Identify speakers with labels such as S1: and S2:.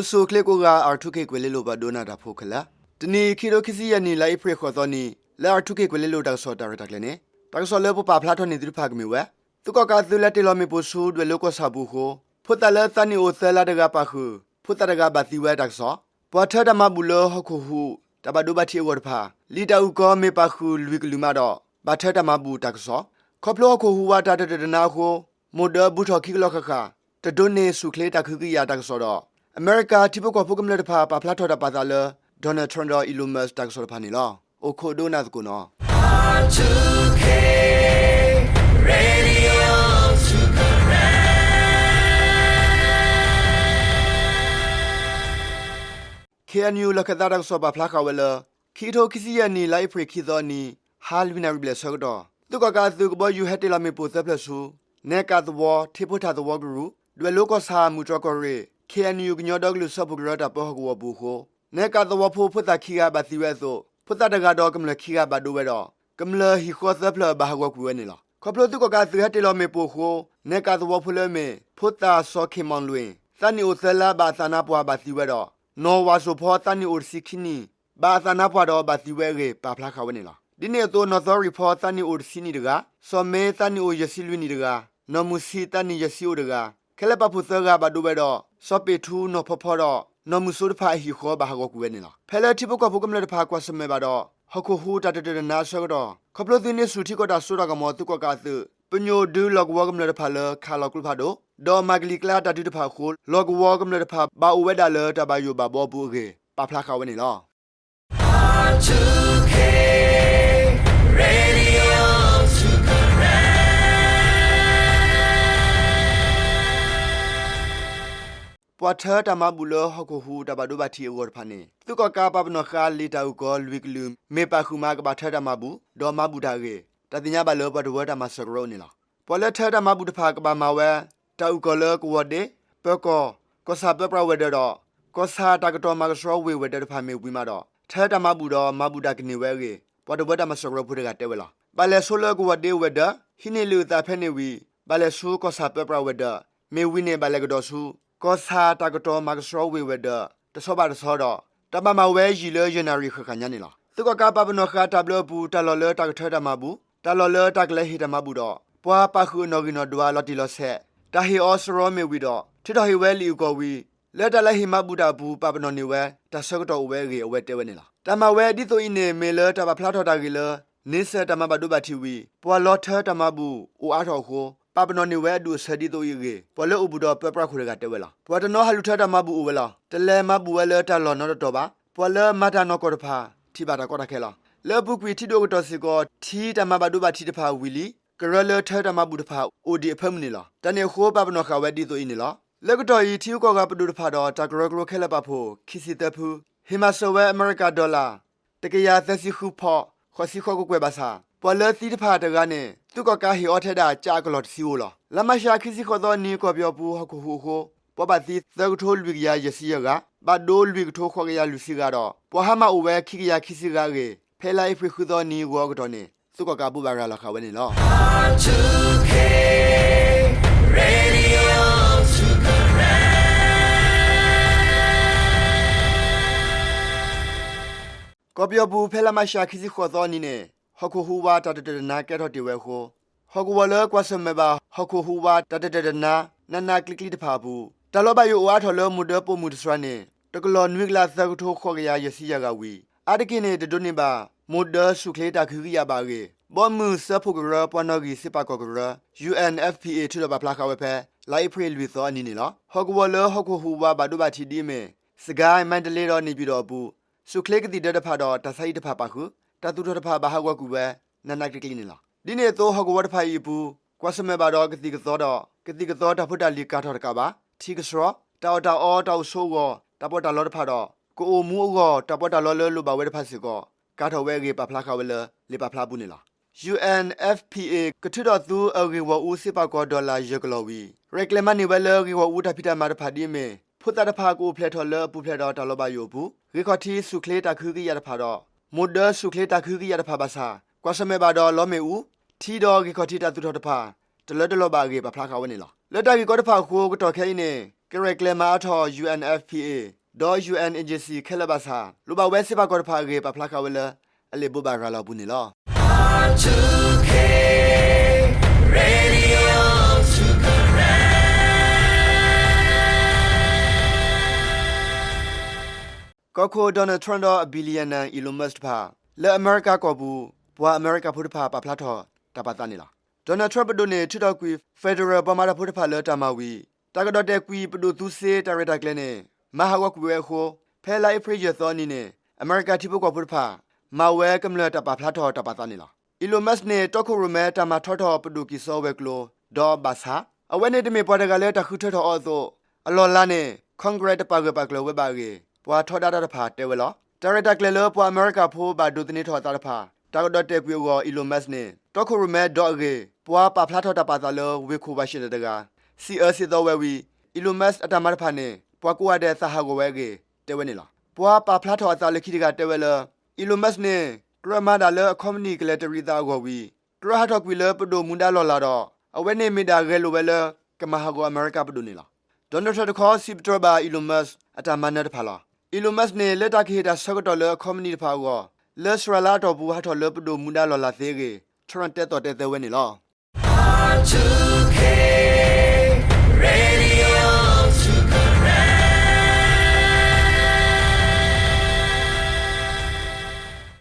S1: အိုဆိုကလေကိုကအာထုကေကွေလေလိုပါဒိုနာတာဖိုခလာတနီခီရိုခီစီယနီလိုက်ဖရခေါ်သောနီလာအာထုကေကွေလေလိုတာဆောတာရတက်လေနေတာဆောလေပပဖလာထောနေသူဖာကမီဝဲသူကကသူလက်တေလိုမီပိုဆူဒွေလိုကဆာဘူးခိုဖုတလာသနီအိုဆလာတကပါခုဖုတတကဘာတီဝဲတက်ဆောပွာထဒမဘူးလဟခုဟုတဘဒုဘတီဝတ်ဖာလီတာဥကောမေပါခုလူကလူမတော့ဘာထဒမဘူးတက်ဆောခေါပလောခုဟုဝါတာတတနာခိုမိုဒဘူးထော်ခိကလောခခတဒုန်နေစုခလေတခုကီယာတက်ဆောတော့ အမေရိကတိပကောဖုကမလတဖာပါဖလာထော်တာပါသာလဒေါ်နယ်ထရန့်တော်အီလိုမတ်တက်ဆောဖာနီလောအိုခိုဒိုနာကုနော
S2: R2K Radio to
S1: KNU လကဒါရက်ဆောပါဖလာခဝဲလခီထိုခီစီယနီလိုက်ဖရခီသောနီဟာလ်ဝီနာရီဘလဆောတော့သူကကသူကဘယူဟက်တလာမီပိုသပလဆူနေကသဝထေဖထသဝဂရုဒွေလောကဆာမူတရကရေ KNU ကညောဒဂလူဆပ်ဂရတာပဟကဝဘူခိုနေကသဝဖိုဖသခီကဘာစီဝဲဆိုဖသတကတော့ကမလခီကဘာဒိုဝဲတော့ကမလဟီခောသပလဘာဟဝကူဝဲနေလားခပလတုကကသူဟက်တလာမီပိုခိုနေကသဝဖလမေဖသဆောခေမွန်လွင်သန်နီအိုဆလာဘာသနာပွားဘာစီဝဲတော့နော်ဝါဆိုဖောတန်နီအိုစီခီနီဘာသနာပွားတော့ဘာစီဝဲရေပါဖလာခဝဲနေလားဒီနေ့တော့နော်သောရီဖောတန်နီအိုစီနီတကစောမဲတန်နီအိုယစီလွီနီတကနော်မူစီတန်နီယစီအိုတကခဲလက်ပဖုသကဘာဒိုဘဲတော့ စောပေထူးနော်ဖောဖောတော့နော်မူဆိုတဖာဟီခောဘာဟောကူဝဲနေလားဖဲလက်တိပကဖုကမလက်တဖာကွာစမဲပါတော့ဟခုဟူတတတနာဆောတော့ခပလို့တင်းနေစုတိကတာဆိုရကမောတုကကသပညိုဒူလော့ဝါကမလက်တဖာလခါလောကလဖာတော့ဒေါ်မဂလီကလာတတိတဖာခိုလော့ဝါကမလက်တဖာဘာဝဲဒါလတဘယိုဘာဘောဘူးကေပါဖလာခဝဲနေလား
S2: R2K Radio
S1: ပွာထတမဘူးလဟခုဟူတဘဒုဘတီဝတ်ဖာနေသူကကာပပနခါလီတောက်ကောလွိကလူမေပခုမာကဘာထတမဘူးဒေါ်မဘူးတာကေတတိညာဘလောဘဒဝတမစကရောနေလားပွာလက်ထတမဘူးတဖာကဘာမဝဲတောက်ကောလကဝဒေပကောကောစာပပရဝဒတော့ကောစာတကတော်မကစောဝေဝဒတဖာမေဝီမတော့ထဲတမဘူးတော့မဘူးတာကနေဝဲကေပွာဒဝတမစကရောဖုရကတဲဝဲလားဘာလဲဆိုလကဝဒေဝဒဟိနေလူတာဖဲနေဝီဘာလဲဆူကောစာပပရဝဒမေဝီနေဘာလဲကတော့ဆူ ကောစာတကတော်မကစောဝေဝဒတဆောပါတဆောတော့တမမဝဲရီလေယနာရီခခညာနေလားသူကကပပနောခတာဘလဘူးတလော်လေတကထတမဘူးတလော်လေတကလေဟိတမဘူးတော့ပွာပခုနောဂီနောဒွာလော်တီလော်ဆက်တဟီအောစရောမေဝီတော့ထိတော်ဟီဝဲလီကိုဝီလက်တလဲဟိမဘူးတာဘူးပပနောနေဝဲတဆောကတော့ဝဲရီအဝဲတဲဝဲနေလားတမဝဲဒီဆိုအင်းနေမေလတပဖလာထော်တာကီလနေဆက်တမဘဒုဘတီဝီပွာလော်ထတမဘူးအိုအားတော်ခို ပပနောနေဝဲဒုဆဒီတိုယေပေါ်လေဥပဒပပရခုရကတဲဝဲလားပွာတနောဟလူထတာမဘူးဝဲလားတလဲမဘူးဝဲလဲတလော်နော်တော့ပါပွာလေမတာနောကောတဖာထိပါတာကောတခဲလားလေပုကွီထိတို့ကတော့စီကောထီတမဘဒုဘထိတဖာဝီလီကရလေထတာမဘူးတဖာအိုဒီအဖက်မနေလားတနေခိုးပပနောခဝဲဒီတိုအင်းနေလားလေကတော်ဤထီကောကပဒုတဖာတော့တကရကရခဲလက်ပါဖို့ခီစီတဖူဟီမဆဝဲအမေရိကဒေါ်လာတကရာသက်စီခုဖော့ခေါ်စီခေါ်ကိုကွယ်ပါစာ ပေါ်လသီတဖာတကနေသူကကဟီအော်ထက်တာကြာကလော့စီဝလာလမရှာခီစီခေါ်တော့နီကောပြောဘူးဟခုဟူဟိုပပတိသကထိုးလူကရယစီယကဘာဒိုလူကထိုးခေါ်ရလူစီကတော့ပဟမအဝဲခိကရခိစီကရေဖဲလိုက်ဖခုတော့နီဝေါကတော့နေသူကကပူပါရလာခဝဲနေလော
S2: R2K Radio to correct.
S1: ကောပြောဘူးဖဲလာမရှာခီစီခေါ်တော့နီနေ ဟခုဟူဝါတတတနာကဲတော့တေဝဲခိုဟခုဝလကွာစမေဘာဟခုဟူဝါတတတနာနနာကလစ်ကလစ်တဖာဘူးတလောဘယိုဝါထော်လမှုဒပမှုဒစရနေတကလောနွိကလာသကထိုခေါ်ကရယစီယကဝီအတကိနေတဒုန်နေပါမုဒဆုခလေတာခူရပါကေဘောမှုစဖုကရပနောဂီစပကောကရ UNFPA ထလဘဖလာခဝဲဖဲလိုက်ဖရီလူသောအနီနေလောဟောကဝလဟောကဟူဝါဘဒုဘတီဒီမေစဂိုင်းမန်တလေးတော့နေပြီးတော့ဘူးဆုခလေကတိတတဖာတော့တဆိုင်တဖာပါခု တတူတဖာဘာဟဝကူပဲနနကကလေးနေလားဒီနေ့တော့ဟောကဝတ်ဖာဤဘူးကွာစမဲပါတော့ကတိကသောတော့ကတိကသောတဖုတလီကာထော်တကပါထီကစရောတောက်တောက်အော်တောက်ဆိုးကောတပေါ်တလောတဖာတော့ကိုအိုမူအောတပေါ်တလောလလူပါဝဲတဖာစီကောကာထော်ဝဲကေပဖလာခဝဲလလေပဖလာဘူးနေလား UNFPA ကထတော်သူအဂေဝဦးစစ်ပါကောဒေါ်လာရကလော်ဝီရက်လမနီဝဲလဂေဝဦးတဖိတမာတဖာဒီမေဖုတတဖာကိုဖလက်ထော်လပူဖလက်တော်တလောပါယိုဘူးရေခေါတီစုခလေတခူကြီးရတဖာတော့ မုဒဆုခလေတခူကြီးရတဖာပါစာကွာစမဲပါတော့လောမေဦးထီတော်ရေခေါတီတသူတော်တဖာတလတလောပါကေပဖလာခဝဲနေလားလက်တကြီးကောတဖာခိုးကတော့ခဲနေကရကလမာထော UNFPA ဒေါ် UN agency ခဲလဘဆာလူပါဝဲစစ်ပါကောဖာကေပဖလာကဝဲလအလေဘူဘာရလာဘူးနီလော
S2: R2K Radio correct
S1: ကခိုဒေါ်နယ်ထရန့်တော်အဘီလီယံနန်အီလွန်မတ်ဖာလဲအမေရိကကောဘူးဘွာအမေရိကဖုတ်ဖာပဖလာထောတပတ်တနီလားဒေါ်နယ်ထရန့်ပဒိုနေထတော်ကွီဖက်ဒရယ်ပမာရဖုတ်ဖာလဲတမဝီတကတော်တဲ့ကွီပဒိုသူစေတရတာကလနေမဟာဝကွေခိုဖဲလိုက်ဖရီယသောနီနေအမေရိကတိပုကောဖုတ်ဖာမဝဲကမလတပဖလာထောတပတ်တနီလားအီလွန်မတ်နေတခုရမဲတမထောထောပဒိုကီဆောဝဲကလိုဒေါ်ဘာသာအဝဲနေတမေပေါ်တကလဲတခုထထောအော်သောအလော်လာနေကွန်ဂရက်တပါကပကလဝဲပါကေ ပွာထောဒါတာဖာတဲဝဲလောဒါရတာကလေလောပွာအမေရိကဖိုးဘာဒုတနေထောတာဖာတာကဒတ်တက်ပြိုအီလွန်မတ်နေတခုရမဲဒေါ်ကေပွာပဖလာထောတပါတာလောဝေခိုပါရှိတဲ့တကစီအစီတော်ဝဲဝီအီလွန်မတ်အတမတ်ဖာနေပွာကိုရတဲ့ဆာဟာကိုဝဲကေတဲဝဲနေလားပွာပဖလာထောအတာလက်ခိတကတဲဝဲလောအီလွန်မတ်နေကရမဒါလောအကောမနီကလက်တရီတာကိုဝီကရဟာထောကွီလောပဒိုမွန်ဒါလောလာတော့အဝဲနေမီတာဂဲလိုဝဲလောကမဟာကိုအမေရိကပဒိုနေလားဒေါ်နယ်ထရခေါ်စီပထဘာအီလိုမတ်အတမန်နတ်ဖာလာ Elon Musk နဲ့လက်တာခေတာဆော့ကတော်လကွန်မြူနတီဖာကောလက်စရလာတော်ဘူးဟာတော်လပဒိုမူနာလော်လာသေးကေထရန်တက်တော်တဲ့သဲဝဲနေလော
S2: R2K Radio